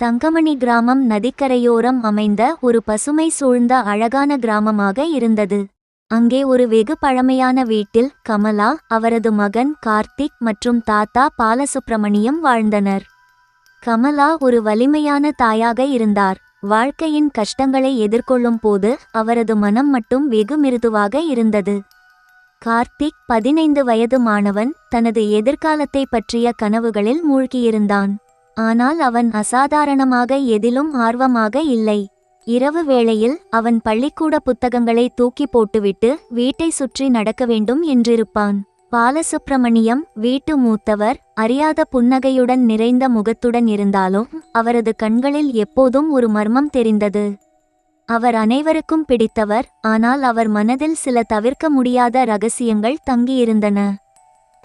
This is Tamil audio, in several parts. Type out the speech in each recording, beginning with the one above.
தங்கமணி கிராமம் நதிக்கரையோரம் அமைந்த ஒரு பசுமை சூழ்ந்த அழகான கிராமமாக இருந்தது. அங்கே ஒரு வெகு பழமையான வீட்டில் கமலா அவரது மகன் கார்த்திக் மற்றும் தாத்தா பாலசுப்பிரமணியம் வாழ்ந்தனர். கமலா ஒரு வலிமையான தாயாக இருந்தார். வாழ்க்கையின் கஷ்டங்களை எதிர்கொள்ளும் போது அவரது மனம் மட்டும் வெகு மிருதுவாக இருந்தது. கார்த்திக் பதினைந்து வயது மாணவன் தனது எதிர்காலத்தை பற்றிய கனவுகளில் மூழ்கியிருந்தான். ஆனால் அவன் அசாதாரணமாக எதிலும் ஆர்வமாக இல்லை. இரவு வேளையில் அவன் பள்ளிக்கூட புத்தகங்களை தூக்கி போட்டுவிட்டு வீட்டை சுற்றி நடக்க வேண்டும் என்றிருப்பான். பாலசுப்பிரமணியம் வீட்டு மூத்தவர் அறியாத புன்னகையுடன் நிறைந்த முகத்துடன் இருந்தாலும் அவரது கண்களில் எப்போதும் ஒரு மர்மம் தெரிந்தது. அவர் அனைவருக்கும் பிடித்தவர் ஆனால் அவர் மனதில் சில தவிர்க்க முடியாத ரகசியங்கள் தங்கியிருந்தன.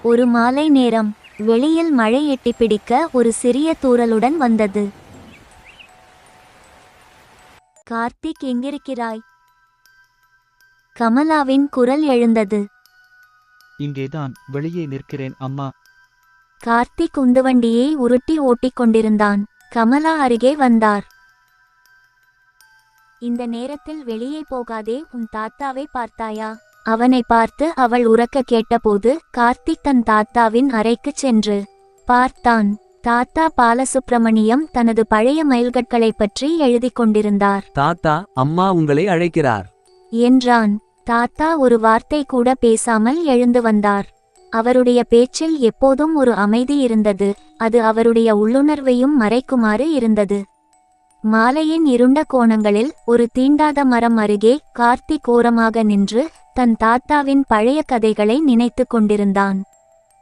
ஒரு மாலை நேரம் வெளியில் மழை எட்டி பிடிக்க ஒரு சிறிய தூறலுடன் வந்தது. கார்த்திக் எங்கிருக்கிறாய்? கமலாவின் குரல் எழுந்தது. இங்கேதான் வெளியே நிற்கிறேன் அம்மா. கார்த்திக் உந்துவண்டியை உருட்டி ஓட்டிக் கொண்டிருந்தான். கமலா அருகே வந்தார். இந்த நேரத்தில் வெளியே போகாதே உன் தாத்தாவை பார்த்தாயா? அவனை பார்த்து அவள் உறக்க கேட்டபோது கார்த்திக் தன் தாத்தாவின் அறைக்குச் சென்று பார்த்தான். தாத்தா பாலசுப்பிரமணியம் தனது பழைய மயில்கட்களைப் பற்றி எழுதிக் கொண்டிருந்தார். தாத்தா அம்மா உங்களை அழைக்கிறார். என்றான். தாத்தா ஒரு வார்த்தை கூட பேசாமல் எழுந்து வந்தார். அவருடைய பேச்சில் எப்போதும் ஒரு அமைதி இருந்தது. அது அவருடைய உள்ளுணர்வையும் மறைக்குமாறு இருந்தது. மாலையின் இருண்ட கோணங்களில் ஒரு தீண்டாத மரம் அருகே கார்த்திக் ஓரமாக நின்று தன் தாத்தாவின் பழைய கதைகளை நினைத்துக் கொண்டிருந்தான்.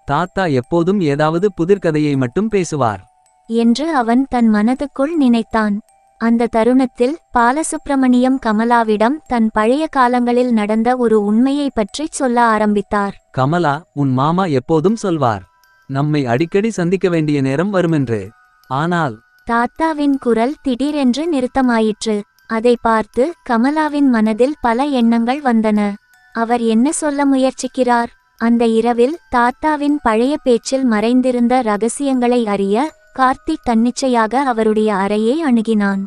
தாத்தா எப்போதும் ஏதாவது புதிர்கதையை மட்டும் பேசுவார். என்று அவன் தன் மனதுக்குள் நினைத்தான். அந்த தருணத்தில் பாலசுப்பிரமணியம் கமலாவிடம் தன் பழைய காலங்களில் நடந்த ஒரு உண்மையை பற்றிச் சொல்ல ஆரம்பித்தார். கமலா உன் மாமா எப்போதும் சொல்வார் நம்மை அடிக்கடி சந்திக்க வேண்டிய நேரம் வருமென்று. ஆனால் தாத்தாவின் குரல் திடீரென்று நிறுத்தமாயிற்று. அதை பார்த்து கமலாவின் மனதில் பல எண்ணங்கள் வந்தன. அவர் என்ன சொல்ல முயற்சிக்கிறார்? அந்த இரவில் தாத்தாவின் பழைய பேச்சில் மறைந்திருந்த ரகசியங்களை அறிய கார்த்திக் தன்னிச்சையாக அவருடைய அறையை அணுகினான்.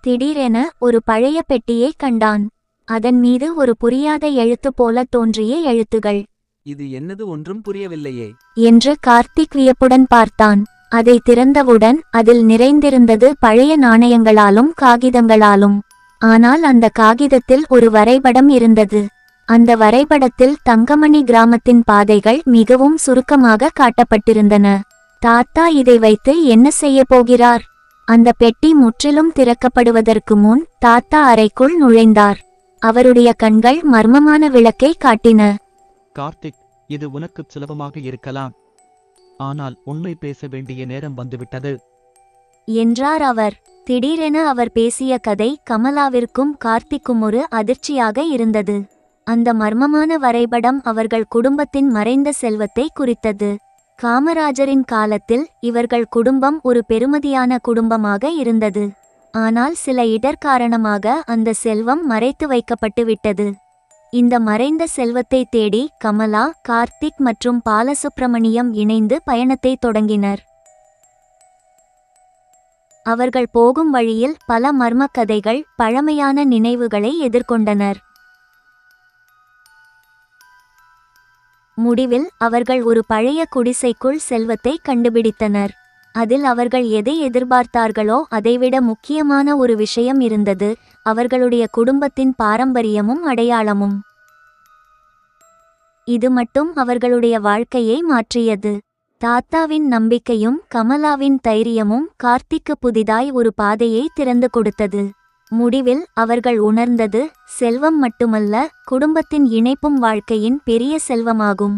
திடீரென ஒரு பழைய பெட்டியை கண்டான். அதன் மீது ஒரு புரியாத எழுத்து போல தோன்றிய எழுத்துகள். இது என்னது ஒன்றும் புரியவில்லையே. என்று கார்த்திக் வியப்புடன் பார்த்தான். அதை திறந்தவுடன் அதில் நிறைந்திருந்தது பழைய நாணயங்களாலும் காகிதங்களாலும். ஆனால் அந்த காகிதத்தில் ஒரு வரைபடம் இருந்தது. அந்த வரைபடத்தில் தங்கமணி கிராமத்தின் பாதைகள் மிகவும் சுருக்கமாக காட்டப்பட்டிருந்தன. தாத்தா இதை வைத்து என்ன செய்ய போகிறார் அந்த பெட்டி முற்றிலும் திறக்கப்படுவதற்கு முன் தாத்தா அறைக்குள் நுழைந்தார். அவருடைய கண்கள் மர்மமான விளக்கை காட்டின. கார்த்திக் இது உனக்கு சுலபமாக இருக்கலாம். ஆனால் உண்மை பேச வேண்டிய நேரம் வந்துவிட்டது. என்றார் அவர். திடீரென அவர் பேசிய கதை கமலாவிற்கும் கார்த்திக்கும் ஒரு அதிர்ச்சியாக இருந்தது. அந்த மர்மமான வரைபடம் அவர்கள் குடும்பத்தின் மறைந்த செல்வத்தை குறித்தது. காமராஜரின் காலத்தில் இவர்கள் குடும்பம் ஒரு பெருமதியான குடும்பமாக இருந்தது. ஆனால் சில இடர் காரணமாக அந்த செல்வம் மறைத்து வைக்கப்பட்டு விட்டது. இந்த மறைந்த செல்வத்தை தேடி கமலா கார்த்திக் மற்றும் பாலசுப்பிரமணியம் இணைந்து பயணத்தை தொடங்கினர். அவர்கள் போகும் வழியில் பல மர்ம கதைகள் பழமையான நினைவுகளை எதிர்கொண்டனர். முடிவில் அவர்கள் ஒரு பழைய குடிசைக்குள் செல்வத்தை கண்டுபிடித்தனர். அதில் அவர்கள் எதை எதிர்பார்த்தார்களோ அதைவிட முக்கியமான ஒரு விஷயம் இருந்தது அவர்களுடைய குடும்பத்தின் பாரம்பரியமும் அடையாளமும். இது மட்டும் அவர்களுடைய வாழ்க்கையை மாற்றியது. தாத்தாவின் நம்பிக்கையும் கமலாவின் தைரியமும் கார்த்திக்கு புதிதாய் ஒரு பாதையை திறந்து கொடுத்தது. முடிவில் அவர்கள் உணர்ந்தது செல்வம் மட்டுமல்ல குடும்பத்தின் இணைப்பும் வாழ்க்கையின் பெரிய செல்வமாகும்.